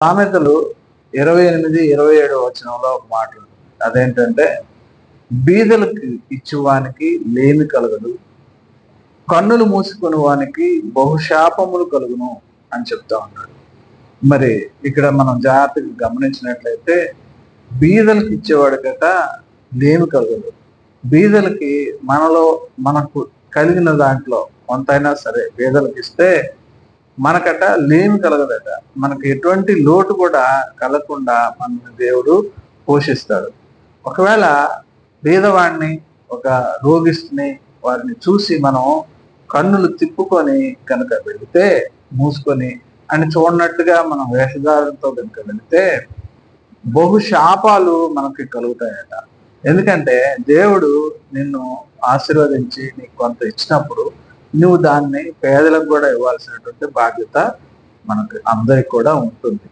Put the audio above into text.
సామెతలు ఇరవై ఎనిమిది ఇరవై ఏడు వచనంలో ఒక మాట అదేంటంటే బీదలకు ఇచ్చువానికి లేమి కలగదు కన్నులు మూసుకుని వానికి బహుశాపములు కలుగును అని చెప్తా ఉన్నాడు మరి ఇక్కడ మనం జాగ్రత్తగా గమనించినట్లయితే బీదలకు ఇచ్చేవాడికట లేమి కలగదు. బీదలకి మనలో మనకు కలిగిన దాంట్లో కొంతైనా సరే బీదలకు ఇస్తే మనకట లేమి కలగదట మనకు ఎటువంటి లోటు కూడా కలగకుండా మన దేవుడు పోషిస్తాడు. ఒకవేళ పేదవాడిని ఒక రోగిస్ట్ని వారిని చూసి మనం కన్నులు తిప్పుకొని కనుక వెళితే మూసుకొని అని చూడనట్టుగా మనం వేషధారంతో కనుక వెళితే బహు శాపాలు మనకి కలుగుతాయట. ఎందుకంటే దేవుడు నిన్ను ఆశీర్వదించి నీకు కొంత ఇచ్చినప్పుడు నువ్వు దాన్ని పేదలకు కూడా ఇవ్వాల్సినటువంటి బాధ్యత మనకు అందరికి కూడా ఉంటుంది.